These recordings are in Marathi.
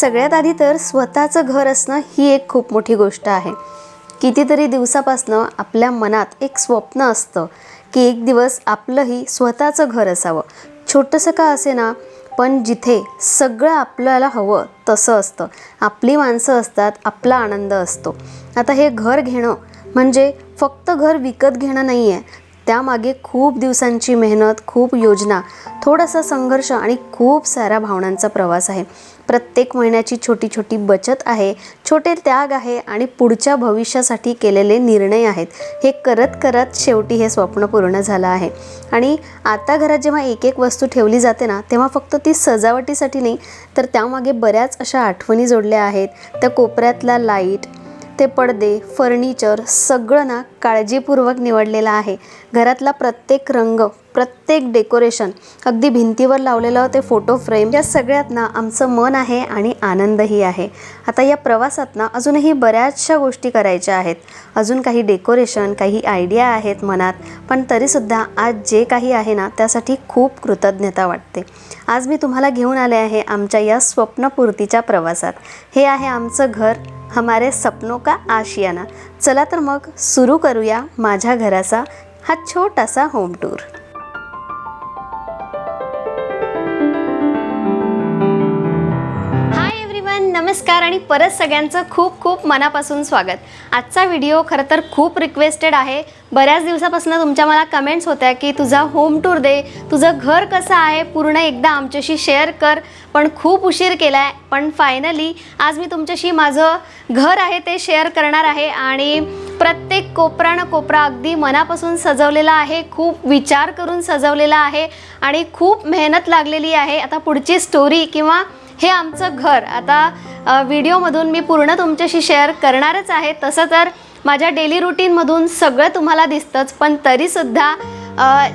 सगळ्यात आधी तर स्वतःचं घर असणं ही एक खूप मोठी गोष्ट आहे. कितीतरी दिवसापासनं आपल्या मनात एक स्वप्न असतं की एक दिवस आपलंही स्वतःचं घर असावं. छोटंसं का असे ना पण जिथे सगळं आपल्याला हवं तसं असतं. आपली माणसं असतात आपला आनंद असतो. आता हे घर घेणं म्हणजे फक्त घर विकत घेणं नाही आहे त्यामागे खूप दिवसांची मेहनत खूप योजना थोडासा संघर्ष आणि खूप साऱ्या भावनांचा प्रवास आहे. प्रत्येक महिन्याची छोटी छोटी बचत आहे. छोटे त्याग आहे आणि पुढच्या भविष्यासाठी केलेले निर्णय आहेत. हे करत करत शेवटी हे स्वप्न पूर्ण झालं आहे. आणि आता घरात जेव्हा एक एक वस्तू ठेवली जाते ना तेव्हा फक्त ती सजावटीसाठी नाही तर त्यामागे बऱ्याच अशा आठवणी जोडल्या आहेत. त्या कोपऱ्यातला लाइट ते पडदे फर्निचर सगळं ना काळजीपूर्वक निवडलेलं आहे. घरातला प्रत्येक रंग प्रत्येक डेकोरेशन अगदी भिंतीवर लावलेलं ते फोटो फ्रेम या सगळ्यात ना आमचं मन आहे आणि आनंदही आहे. आता या प्रवासात ना अजूनही बऱ्याचशा गोष्टी करायच्या आहेत. अजून काही डेकोरेशन काही आयडिया आहेत मनात पण तरीसुद्धा आज जे काही आहे ना त्यासाठी खूप कृतज्ञता वाटते. आज मी तुम्हाला घेऊन आले आहे आमच्या या स्वप्नपूर्तीच्या प्रवासात. हे आहे आमचं घर हमारे सपनों का आशियाना। चला तर मग सुरू करूया माझ्या घराचा हा छोटासा होम टूर नमस्कार आणि परत सगळ्यांचं खूप खूप मनापासून स्वागत. आजचा व्हिडिओ खरं तर खूप रिक्वेस्टेड आहे. बऱ्याच दिवसापासून तुमच्या मला कमेंट्स होत्या की तुझा होम टूर दे तुझं घर कसं आहे? पूर्ण एकदा आमच्याशी शेअर कर. पण खूप उशीर केला आहे पण फायनली आज मी तुमच्याशी माझं घर आहे ते शेअर करणार आहे. आणि प्रत्येक कोपरा न कोपरा अगदी मनापासून सजवलेला आहे. खूप विचार करून सजवलेला आहे. आणि खूप मेहनत लागलेली आहे. आता पुढची स्टोरी किंवा हे आमचं घर. आता व्हिडिओमधून मी पूर्ण तुमच्याशी शेअर करणारच आहे. तसं तर माझ्या डेली रुटीनमधून सगळं तुम्हाला दिसतंच पण तरीसुद्धा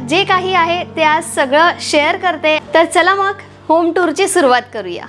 जे काही आहे ते आज सगळं शेअर करते. तर चला मग होम टूरची सुरुवात करूया.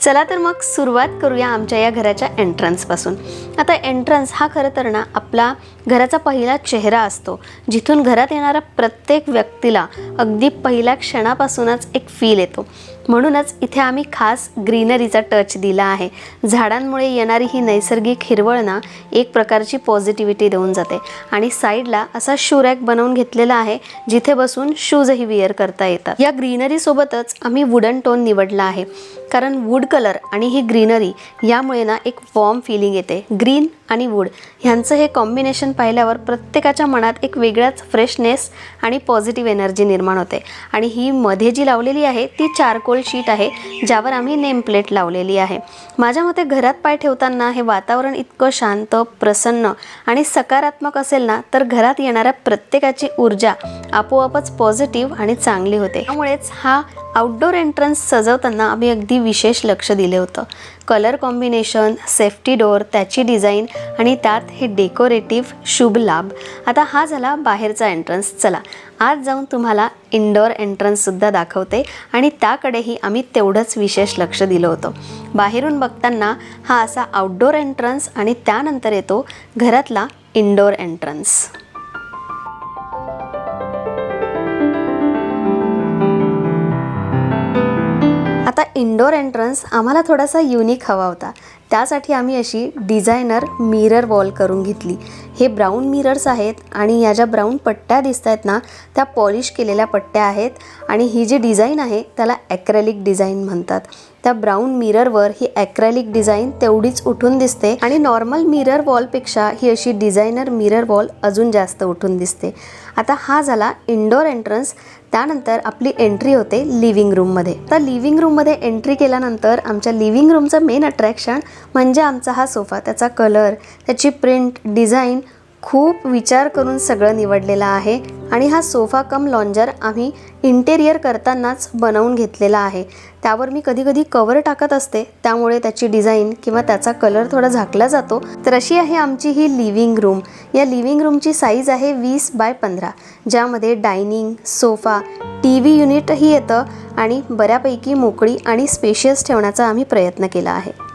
चला तर मग सुरुवात करूया आमच्या या घराच्या एंट्रन्सपासून. आता एंट्रन्स हा खरं तर ना आपला घराचा पहिला चेहरा असतो. जिथून घरात येणाऱ्या प्रत्येक व्यक्तीला अगदी पहिल्या क्षणापासूनच एक फील येतो. म्हणूनच इथे आम्ही खास ग्रीनरीचा टच दिला आहे. झाडांमुळे येणारी ही नैसर्गिक हिरवळ ना एक प्रकारची पॉझिटिव्हिटी देऊन जाते. आणि साईडला असा शू रॅक बनवून घेतलेला आहे जिथे बसून शूजही विअर करता येतात. या ग्रीनरीसोबतच आम्ही वुडन टोन निवडला आहे कारण वूड कलर आणि ही ग्रीनरी यामुळे ना एक वॉर्म फिलिंग येते. ग्रीन आणि वूड ह्यांचं हे कॉम्बिनेशन पाहिल्यावर प्रत्येकाच्या मनात एक वेगळाच फ्रेशनेस आणि पॉझिटिव्ह एनर्जी निर्माण होते. आणि ही मध्ये जी लावलेली आहे ती चारकोल शीट आहे ज्यावर आम्ही नेम प्लेट लावलेली आहे. माझ्या मते घरात पाय ठेवताना हे वातावरण इतकं शांत प्रसन्न आणि सकारात्मक असेल ना तर घरात येणाऱ्या प्रत्येकाची ऊर्जा आपोआपच पॉझिटिव्ह आणि चांगली होते. त्यामुळेच हा आउटडोर एंट्रन्स सजवताना आम्ही अगदी विशेष लक्ष दिले होतं. कलर कॉम्बिनेशन सेफ्टी डोअर त्याची डिझाईन आणि त्यात हे डेकोरेटिव्ह शुभ लाभ. आता हा झाला बाहेरचा एंट्रन्स चला आज जाऊन तुम्हाला इनडोअर एंट्रन्ससुद्धा दाखवते आणि त्याकडेही आम्ही तेवढंच विशेष लक्ष दिलं होतं. बाहेरून बघताना हा असा आउटडोर एंट्रन्स आणि त्यानंतर येतो घरातला इनडोअर एंट्रन्स आता इंडोर एंट्रन्स आम्हाला थोडासा युनिक हवा होता. त्यासाठी आम्ही अशी डिझायनर मिरर वॉल करून घेतली. हे ब्राऊन मिरर्स आहेत आणि या ज्या ब्राऊन पट्ट्या दिसत आहेत ना त्या पॉलिश केलेल्या पट्ट्या आहेत आणि ही जी डिझाईन आहे त्याला ॲक्रॅलिक डिझाईन म्हणतात. त्या ब्राऊन मिररवर ही ॲक्रेलिक डिझाईन तेवढीच उठून दिसते आणि नॉर्मल मिरर वॉलपेक्षा ही अशी डिझायनर मिरर वॉल अजून जास्त उठून दिसते. आता हा झाला इंडोर एंट्रन्स त्यानंतर आपली एंट्री होते लिव्हिंग रूममध्ये तर लिव्हिंग रूममध्ये एंट्री केल्यानंतर आमच्या लिव्हिंग रूमचं मेन अट्रॅक्शन म्हणजे आमचा हा सोफा त्याचा कलर त्याची प्रिंट डिझाईन खूप विचार करून सगळं निवडलेलं आहे आणि हा सोफा कम लॉन्जर आम्ही इंटेरियर करतानाच बनवून घेतलेला आहे. त्यावर मी कधी कधी कवर टाकत असते त्यामुळे त्याची डिझाईन किंवा त्याचा कलर थोडा झाकला जातो. तर अशी आहे आमची ही लिव्हिंग रूम या लिव्हिंग रूमची साईज आहे वीस बाय पंधरा. ज्यामध्ये डायनिंग सोफा टी व्ही युनिटही येतं आणि बऱ्यापैकी मोकळी आणि स्पेशियस ठेवण्याचा आम्ही प्रयत्न केला आहे.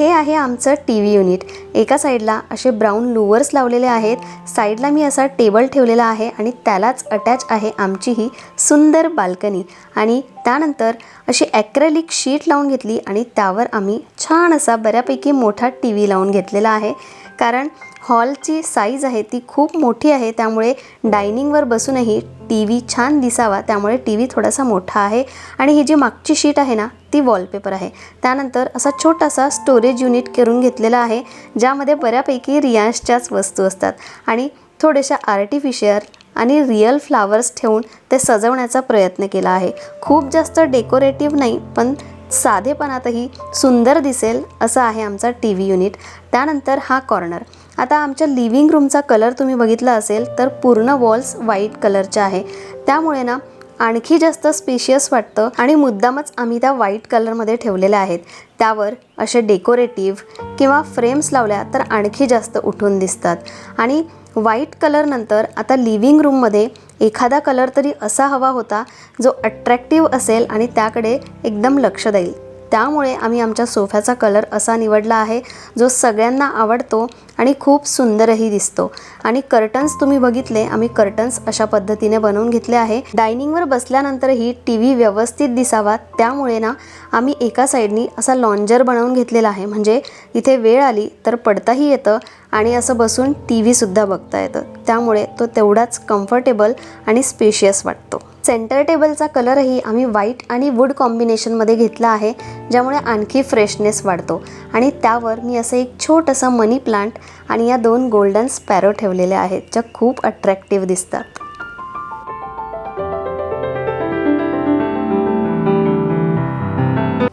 हे आहे आमचं टी व्ही युनिट. एका साईडला असे ब्राऊन लुवर्स लावलेले आहेत. साईडला मी असा टेबल ठेवलेला आहे आणि त्यालाच अटॅच आहे आमची ही सुंदर बाल्कनी. आणि त्यानंतर अशी ॲक्रेलिक शीट लावून घेतली आणि त्यावर आम्ही छान असा बऱ्यापैकी मोठा टी व्ही लावून घेतलेला आहे. कारण हॉलची साईज आहे ती खूप मोठी आहे त्यामुळे डायनिंगवर बसूनही टी व्ही छान दिसावा त्यामुळे टी व्ही थोडासा मोठा आहे. आणि ही जी मागची शीट आहे ना ती वॉलपेपर आहे. त्यानंतर असा छोटासा स्टोरेज युनिट करून घेतलेला आहे ज्यामध्ये बऱ्यापैकी रियांशच्याच वस्तू असतात. आणि थोड्याशा आर्टिफिशियल आणि रिअल फ्लावर्स ठेवून ते सजवण्याचा प्रयत्न केला आहे. खूप जास्त डेकोरेटिव्ह नाही पण साधेपणातही सुंदर दिसेल असं आहे आमचा टी व्ही युनिट. त्यानंतर हा कॉर्नर. आता आमच्या लिव्हिंग रूमचा कलर तुम्ही बघितला असेल तर पूर्ण वॉल्स व्हाईट कलरच्या आहे. त्यामुळे ना आणखी जास्त स्पेशियस वाटतं आणि मुद्दामच आम्ही त्या व्हाईट कलरमध्ये ठेवलेल्या आहेत. त्यावर असे डेकोरेटिव्ह किंवा फ्रेम्स लावल्या तर आणखी जास्त उठून दिसतात. आणि व्हाईट कलरनंतर आता लिव्हिंग रूममध्ये एखादा कलर तरी असा हवा होता जो अट्रॅक्टिव्ह असेल आणि त्याकडे एकदम लक्ष देईल. त्यामुळे आम्ही आमच्या सोफ्याचा कलर असा निवडला आहे जो सगळ्यांना आवडतो आणि खूप सुंदरही दिसतो. आणि कर्टन्स तुम्ही बघितले आम्ही कर्टन्स अशा पद्धतीने बनवून घेतले आहे. डायनिंगवर बसल्यानंतरही टी व्ही व्यवस्थित दिसावा त्यामुळे ना आम्ही एका साईडनी असा लॉन्जर बनवून घेतलेला आहे. म्हणजे इथे वेळ आली तर पडताही येतं आणि असं बसून टी व्हीसुद्धा बघता येतं. त्यामुळे तो तेवढाच कम्फर्टेबल आणि स्पेशियस वाटतो. सेंटर टेबलचा कलरही आम्ही व्हाईट आणि वूड कॉम्बिनेशनमध्ये घेतला आहे ज्यामुळे आणखी फ्रेशनेस वाढतो. आणि त्यावर मी असं एक छोटंसं मनी प्लांट आणि या दोन गोल्डन स्पॅरो ठेवलेल्या आहेत ज्या खूप अट्रॅक्टिव्ह दिसतात.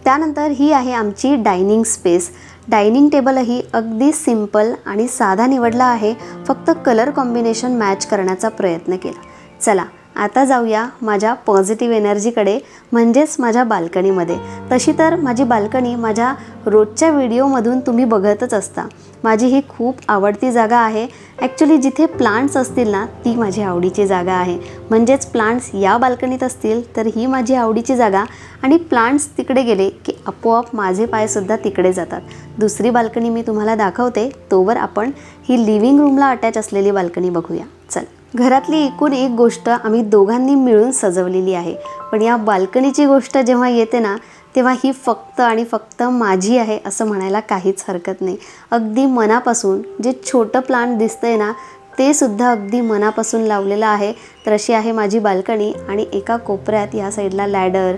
त्यानंतर ही आहे आमची डायनिंग स्पेस. डायनिंग टेबलही अगदी सिंपल आणि साधा निवडला आहे फक्त कलर कॉम्बिनेशन मॅच करण्याचा प्रयत्न केला. चला आता जाऊया माझ्या पॉझिटिव्ह एनर्जीकडे म्हणजेच माझ्या बाल्कनीमध्ये. तशी तर माझी बाल्कनी माझ्या रोजच्या व्हिडिओमधून तुम्ही बघतच असता. माझी ही खूप आवडती जागा आहे. ॲक्च्युली जिथे प्लांट्स असतील ना ती माझी आवडीची जागा आहे. म्हणजेच प्लांट्स या बाल्कनीत असतील तर ही माझी आवडीची जागा. आणि प्लांट्स तिकडे गेले की आपोआप माझे पायसुद्धा तिकडे जातात. दुसरी बाल्कनी मी तुम्हाला दाखवते. तोवर आपण ही लिव्हिंग रूमला अटॅच असलेली बाल्कनी बघूया. घरातली एकूण एक गोष्ट आम्ही दोघांनी मिळून सजवलेली आहे. पण या बाल्कनीची गोष्ट जेव्हा येते ना तेव्हा ही फक्त आणि फक्त माझी आहे असं म्हणायला काहीच हरकत नाही. अगदी मनापासून जे छोटं प्लांट दिसतंय ना ते सुद्धा अगदी मनापासून लावलेलं आहे. तर अशी आहे माझी बाल्कनी आणि एका कोपऱ्यात या साईडला लॅडर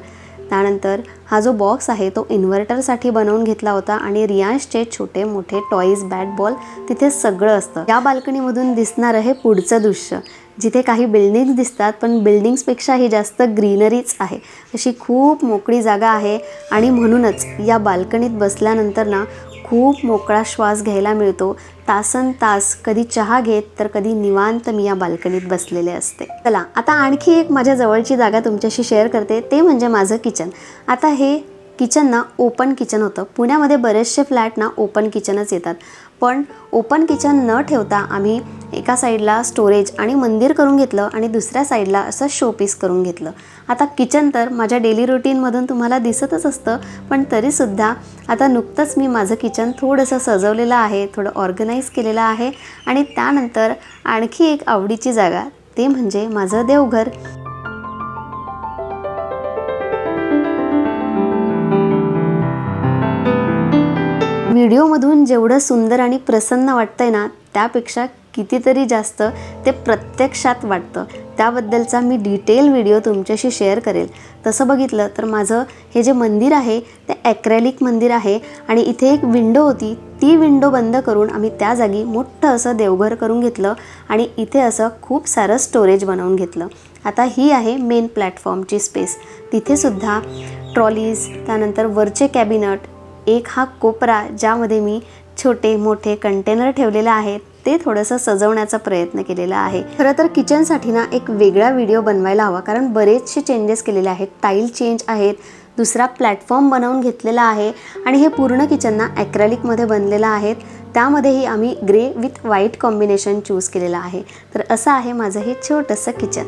त्यानंतर हा जो बॉक्स आहे तो इन्व्हर्टरसाठी बनवून घेतला होता आणि रियांशचे छोटे मोठे टॉईज बॅट बॉल तिथे सगळं असतं. या बाल्कनीमधून दिसणारं हे पुढचं दृश्य. जिथे काही बिल्डिंग्स दिसतात पण बिल्डिंग्सपेक्षाही जास्त ग्रीनरीच आहे. अशी खूप मोकळी जागा आहे आणि म्हणूनच या बाल्कनीत बसल्यानंतर ना खूप मोकळा श्वास घ्यायला मिळतो. तासन तास कधी चहा घेत तर कधी निवांत मी या बाल्कनीत बसलेले असते. चला आता आणखी एक माझ्या जवळची जागा तुमच्याशी शेअर करते. ते म्हणजे माझं किचन. आता हे किचन ना ओपन किचन होतं. पुण्यामध्ये बरेचसे फ्लॅट ना ओपन किचनच येतात. पण ओपन किचन न ठेवता आम्ही एका साईडला स्टोरेज आणि मंदिर करून घेतलं आणि दुसऱ्या साईडला असं शोपीस करून घेतलं. आता किचन तर माझ्या डेली रुटीनमधून तुम्हाला दिसतच असतं पण तरीसुद्धा आता नुकतंच मी माझं किचन थोडंसं सजवलेलं आहे थोडं ऑर्गनाईज केलेलं आहे आणि त्यानंतर आणखी एक आवडीची जागा ते म्हणजे माझं देवघर. व्हिडिओमधून जेवढं सुंदर आणि प्रसन्न वाटतंय ना त्यापेक्षा कितीतरी जास्त ते प्रत्यक्षात वाटतं. त्याबद्दलचा मी डिटेल व्हिडिओ तुमच्याशी शेअर करेल. तसं बघितलं तर माझं हे जे मंदिर आहे ते ॲक्रॅलिक मंदिर आहे आणि इथे एक विंडो होती ती विंडो बंद करून आम्ही त्या जागी मोठं असं देवघर करून घेतलं आणि इथे असं खूप सारं स्टोरेज बनवून घेतलं. आता ही आहे मेन प्लॅटफॉर्मची स्पेस तिथेसुद्धा ट्रॉलीज त्यानंतर वरचे कॅबिनट एक हा कोपरा ज्यामध्ये मी छोटे मोठे कंटेनर ठेवलेले आहेत ते थोडंसं सजवण्याचा प्रयत्न केलेला आहे. खरं तर किचनसाठी ना एक वेगळा व्हिडिओ बनवायला हवा कारण बरेचसे चेंजेस केलेले आहेत. टाईल चेंज आहेत दुसरा प्लॅटफॉर्म बनवून घेतलेला आहे आणि हे पूर्ण किचन ना ॲक्रॅलिकमध्ये बनलेलं आहे. त्यामध्येही आम्ही grey with white combination choose केलेलं आहे. तर असं आहे माझं हे छोटंसं किचन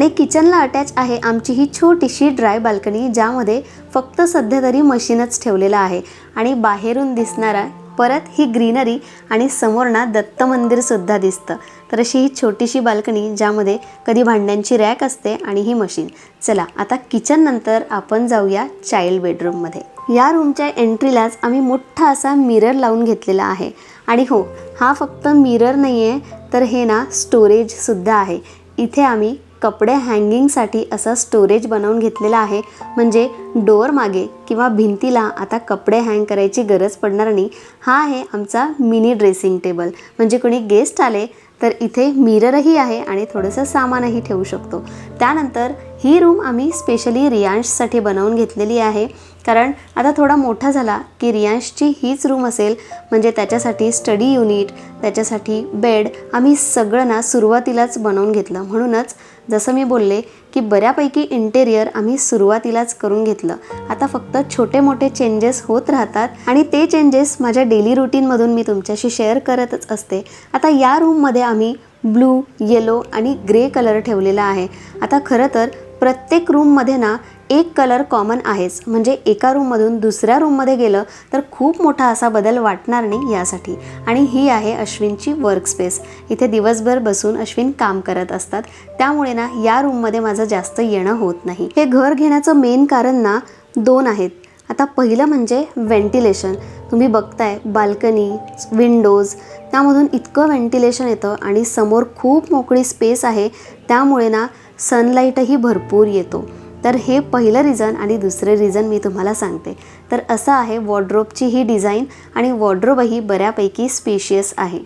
आणि किचनला अटॅच आहे आमची ही छोटीशी ड्राय बाल्कनी ज्यामध्ये फक्त सध्या तरी मशीनच ठेवलेलं आहे. आणि बाहेरून दिसणारा परत ही ग्रीनरी आणि समोर ना दत्त मंदिरसुद्धा दिसतं. तर अशी ही छोटीशी बाल्कनी ज्यामध्ये कधी भांड्यांची रॅक असते आणि ही मशीन चला आता किचन नंतर आपण जाऊया चाइल्ड बेडरूममध्ये या रूमच्या एंट्रीलाच आम्ही मोठा असा मिरर लावून घेतलेला आहे. आणि हो हा फक्त मिरर नाही आहे तर हे ना स्टोरेजसुद्धा आहे. इथे आम्ही कपडे हँगिंगसाठी असा स्टोरेज बनवून घेतलेला आहे. म्हणजे डोअर मागे किंवा भिंतीला आता कपडे हँग करायची गरज पडणार नाही. हा आहे आमचा मिनी ड्रेसिंग टेबल म्हणजे कोणी गेस्ट आले तर इथे मिररही आहे आणि थोडंसं सामानही ठेवू शकतो. त्यानंतर ही रूम आम्ही स्पेशली रियांशसाठी बनवून घेतलेली आहे. कारण आता थोडा मोठा झाला की रियांशची हीच रूम असेल. म्हणजे त्याच्यासाठी स्टडी युनिट त्याच्यासाठी बेड आम्ही सगळं ना सुरुवातीलाच बनवून घेतलं. म्हणूनच जसं मी बोलले की बऱ्यापैकी इंटेरियर आम्ही सुरुवातीलाच करून घेतलं. आता फक्त छोटे मोठे चेंजेस होत राहतात आणि ते चेंजेस माझ्या डेली रुटीनमधून मी तुमच्याशी शेअर करतच असते. आता या रूममध्ये आम्ही ब्लू येलो आणि ग्रे कलर ठेवलेला आहे. आता खरं तर प्रत्येक रूममध्ये ना एक कलर कॉमन आहेच. म्हणजे एका रूममधून दुसऱ्या रूममध्ये गेलं तर खूप मोठा असा बदल वाटणार नाही यासाठी. आणि ही आहे अश्विनची वर्कस्पेस इथे दिवसभर बसून अश्विन काम करत असतात. त्यामुळे ना या रूममध्ये माझं जास्त येणं होत नाही. हे घर घेण्याचं मेन कारण ना दोन आहेत. आता पहिलं म्हणजे व्हेंटिलेशन तुम्ही बघताय बाल्कनी विंडोज त्यामधून इतकं व्हेंटिलेशन येतं आणि समोर खूप मोकळी स्पेस आहे. त्यामुळे ना सनलाईटही भरपूर येतो. तर हे पहिलं रिझन आणि दुसरे रिझन मी तुम्हाला सांगते. तर असं आहे वॉर्ड्रोबची ही डिझाईन आणि वॉर्ड्रोबही बऱ्यापैकी स्पेशियस आहे.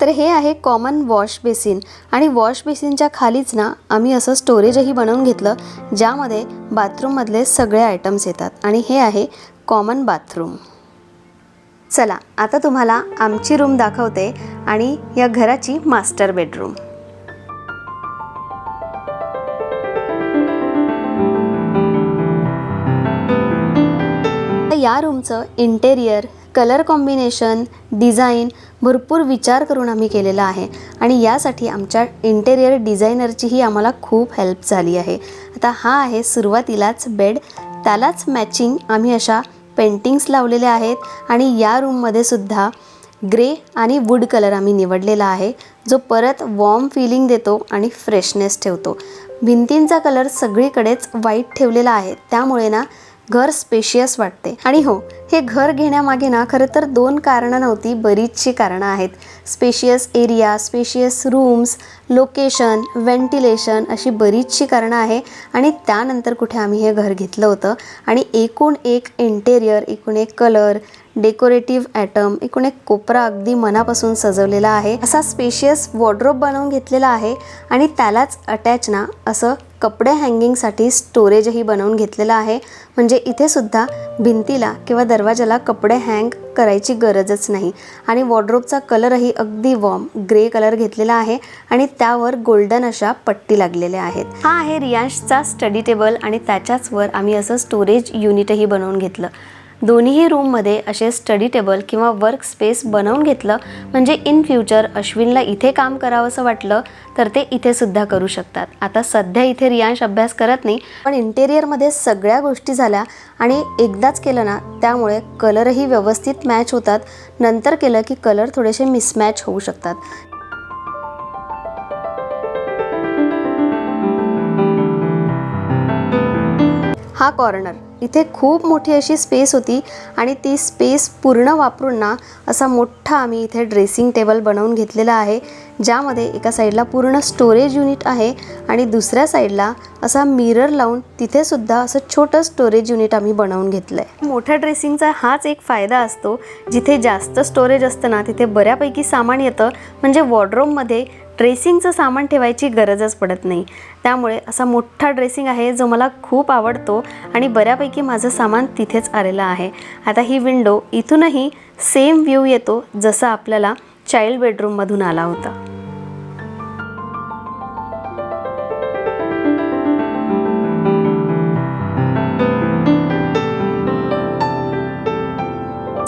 तर हे आहे कॉमन वॉश बेसिन आणि वॉश बेसिनच्या खालीच ना आम्ही असं स्टोरेजही बनवून घेतलं ज्यामध्ये बाथरूममधले सगळे आयटम्स येतात. आणि हे आहे कॉमन बाथरूम चला आता तुम्हाला आमची रूम दाखवते आणि या घराची मास्टर बेडरूम. या रूमचं इंटेरियर कलर कॉम्बिनेशन डिझाईन भरपूर विचार करून आम्ही केलेला आहे आणि यासाठी आमच्या इंटेरियर डिझायनरचीही आम्हाला खूप हेल्प झाली आहे. आता हा आहे सुरुवातीलाच बेड त्यालाच मॅचिंग आम्ही अशा पेंटिंग्स लावलेल्या आहेत आणि या रूममध्ये सुद्धा ग्रे आणि वूड कलर आम्ही निवडलेला आहे जो परत वॉर्म फिलिंग देतो आणि फ्रेशनेस ठेवतो. भिंतींचा कलर सगळीकडेच व्हाईट ठेवलेला आहे. त्यामुळे ना घर स्पेशियस वाटते. आणि हो हे घर घेण्यामागे ना खरं तर दोन कारणं नव्हती बरीचशी कारणं आहेत. Spacious area spacious rooms location ventilation अशी बरीचशी कारणं आहे. आणि त्यानंतर कुठे आम्ही हे घर घेतलं होतं. आणि एकूण एक इंटेरियर एकूण एक कलर डेकोरेटिव्ह ॲटम एकूण एक कोपरा अगदी मनापासून सजवलेला आहे. असा स्पेशियस वॉर्ड्रोब बनवून घेतलेला आहे आणि त्यालाच अटॅच ना असं कपडे हँगिंगसाठी स्टोरेजही बनवून घेतलेलं आहे. म्हणजे इथे सुद्धा भिंतीला किंवा दरवाजाला कपडे हँग करायची गरजच नाही. आणि वॉर्ड्रोपचा कलरही अगदी वॉर्म ग्रे कलर घेतलेला आहे आणि त्यावर गोल्डन अशा पट्टी लागलेल्या आहेत. हा आहे रियांशचा स्टडी टेबल आणि त्याच्याच वर आम्ही असं स्टोरेज युनिटही बनवून घेतलं. दोन्हीही रूममध्ये असे स्टडी टेबल किंवा वर्क स्पेस बनवून घेतलं. म्हणजे इन फ्युचर अश्विनला इथे काम करावंसं वाटलं तर ते इथे सुद्धा करू शकतात. आता सध्या इथे रियांश अभ्यास करत नाही पण इंटेरियरमध्ये सगळ्या गोष्टी झाल्या आणि एकदाच केलं ना त्यामुळे कलरही व्यवस्थित मॅच होतात. नंतर केलं की कलर थोडेसे मिसमॅच होऊ शकतात. हा कॉर्नर इथे खूप मोठी अशी स्पेस होती आणि ती स्पेस पूर्ण वापरून ना असा मोठा आम्ही इथे ड्रेसिंग टेबल बनवून घेतलेला आहे ज्यामध्ये एका साईडला पूर्ण स्टोरेज युनिट आहे आणि दुसऱ्या साईडला असा मिरर लावून तिथेसुद्धा असं छोटं स्टोरेज युनिट आम्ही बनवून घेतलं आहे मोठ्या ड्रेसिंगचा हाच एक फायदा असतो जिथे जास्त स्टोरेज असतं ना तिथे बऱ्यापैकी सामान येतं. म्हणजे वॉर्ड्रोबमध्ये ड्रेसिंगचं सामान ठेवायची गरजच पडत नाही. त्यामुळे असा मोठा ड्रेसिंग आहे जो मला खूप आवडतो आणि बऱ्यापैकी माझं सामान तिथेच आलेलं आहे. आता ही विंडो इथूनही सेम व्ह्यू येतो जसा आपल्याला चाइल्ड बेडरूममधून आला होता.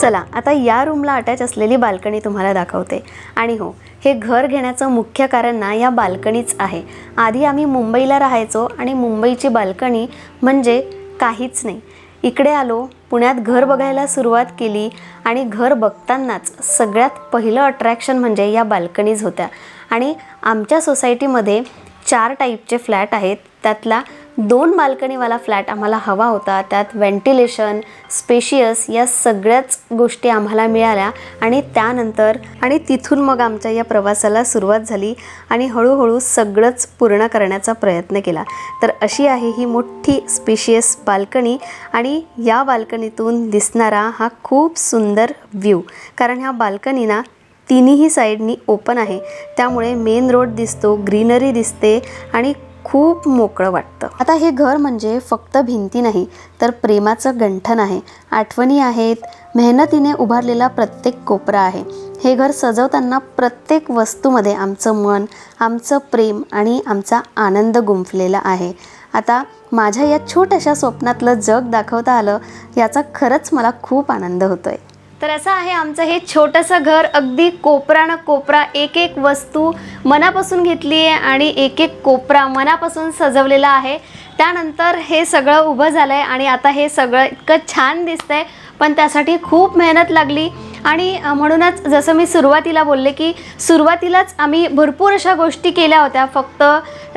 चला आता या रूमला अटॅच असलेली बाल्कनी तुम्हाला दाखवते. आणि हो हे घर घेण्याचं मुख्य कारण ना या बाल्कनीच आहे. आधी आम्ही मुंबईला राहायचो आणि मुंबईची बाल्कनी म्हणजे काहीच नाही. इकडे आलो पुण्यात घर बघायला सुरुवात केली आणि घर बघतानाच सगळ्यात पहिलं अट्रॅक्शन म्हणजे या बाल्कनीज होत्या. आणि आमच्या सोसायटीमध्ये चार टाईपचे फ्लॅट आहेत. त्यातला दोन बाल्कनीवाला फ्लॅट आम्हाला हवा होता. त्यात व्हेंटिलेशन स्पेशियस या सगळ्याच गोष्टी आम्हाला मिळाल्या आणि त्यानंतर आणि तिथून मग आमच्या या प्रवासाला सुरुवात झाली आणि हळूहळू सगळंच पूर्ण करण्याचा प्रयत्न केला. तर अशी आहे ही मोठी स्पेशियस बाल्कनी आणि या बाल्कनीतून दिसणारा हा खूप सुंदर व्ह्यू. कारण ह्या बाल्कनीना तिन्हीही साईडनी ओपन आहे. त्यामुळे मेन रोड दिसतो ग्रीनरी दिसते आणि खूप मोकळं वाटतं. आता हे घर म्हणजे फक्त भिंती नाही तर प्रेमाचं गंठन आहे. आठवणी आहेत मेहनतीने उभारलेला प्रत्येक कोपरा आहे. हे घर सजवताना प्रत्येक वस्तूमध्ये आमचं मन आमचं प्रेम आणि आमचा आनंद गुंफलेला आहे. आता माझ्या या छोट्याशा स्वप्नातलं जग दाखवता आलं याचा खरंच मला खूप आनंद होतोय. तर असं आहे आमचं हे छोटंसं घर अगदी कोपरा न कोपरा एक एक वस्तू मनापासून घेतली आहे आणि एक एक कोपरा मनापासून सजवलेला आहे. त्यानंतर हे सगळं उभं झालं आहे आणि आता हे सगळं इतकं छान दिसतं आहे पण त्यासाठी खूप मेहनत लागली. आणि म्हणूनच जसं मी सुरुवातीला बोलले की सुरुवातीलाच आम्ही भरपूर अशा गोष्टी केल्या होत्या. फक्त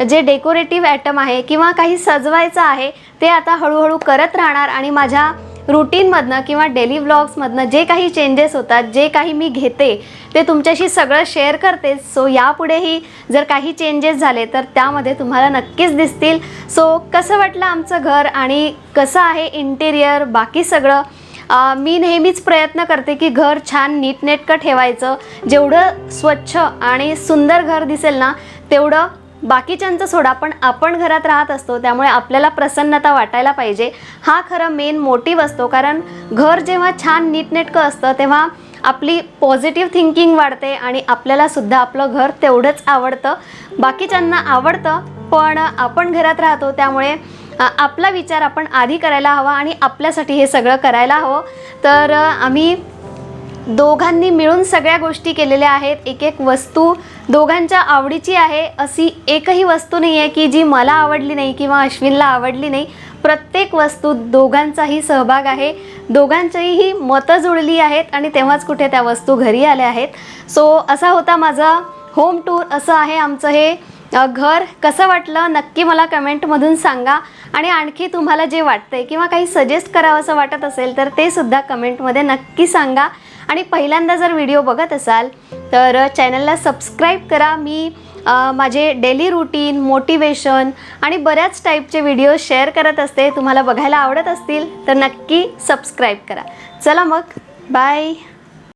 जे डेकोरेटिव्ह ॲटम आहे किंवा काही सजवायचं आहे ते आता हळूहळू करत राहणार आणि माझ्या रुटीनमधनं किंवा डेली व्लॉग्समधनं जे काही चेंजेस होतात जे काही मी घेते ते तुमच्याशी सगळं शेअर करते. सो यापुढेही जर काही चेंजेस झाले तर त्यामध्ये तुम्हाला नक्कीच दिसतील. सो कसं वाटलं आमचं घर आणि कसं आहे इंटेरियर बाकी सगळं? मी नेहमीच प्रयत्न करते की घर छान नीटनेटकं ठेवायचं. जेवढं स्वच्छ आणि सुंदर घर दिसेल ना तेवढं बाकीच्यांचं सोडा पण आपण घरात राहत असतो त्यामुळे आपल्याला प्रसन्नता वाटायला पाहिजे. हा खरं मेन मोटिव्ह असतो कारण घर जेव्हा छान नीटनेटकं असतं तेव्हा आपली पॉझिटिव्ह थिंकिंग वाढते आणि आपल्यालासुद्धा आपलं घर तेवढंच आवडतं. बाकीच्यांना आवडतं पण आपण घरात राहतो त्यामुळे आपला विचार आपण आधी करायला हवा आणि आपल्यासाठी हे सगळं करायला हवं. तर आम्ही दोघांनी मिळून सगळ्या गोष्टी केलेल्या आहेत. एक एक वस्तू दोघांच्या आवडीची आहे अशी एकही वस्तू नाही आहे की जी मला आवडली नाही किंवा अश्विनला आवडली नाही. प्रत्येक वस्तू दोघांचाही सहभाग आहे. दोघांचीही मतं जुळली आहेत आणि तेव्हाच कुठे त्या वस्तू घरी आल्या आहेत. सो असा होता माझा होम टूर असं आहे आमचं हे घर. कसं वाटलं? नक्की मला कमेंटमधून सांगा. आणि आणखी तुम्हाला जे वाटतंय किंवा काही सजेस्ट करावं असं वाटत असेल तर ते सुद्धा कमेंटमध्ये नक्की सांगा. आणि पहिल्यांदा जर व्हिडिओ बघत असाल तर चॅनलला सबस्क्राईब करा. मी माझे डेली रुटीन मोटिवेशन आणि बऱ्याच टाईपचे व्हिडिओ शेअर करत असते. तुम्हाला बघायला आवडत असतील तर नक्की सबस्क्राईब करा. चला मग. बाय.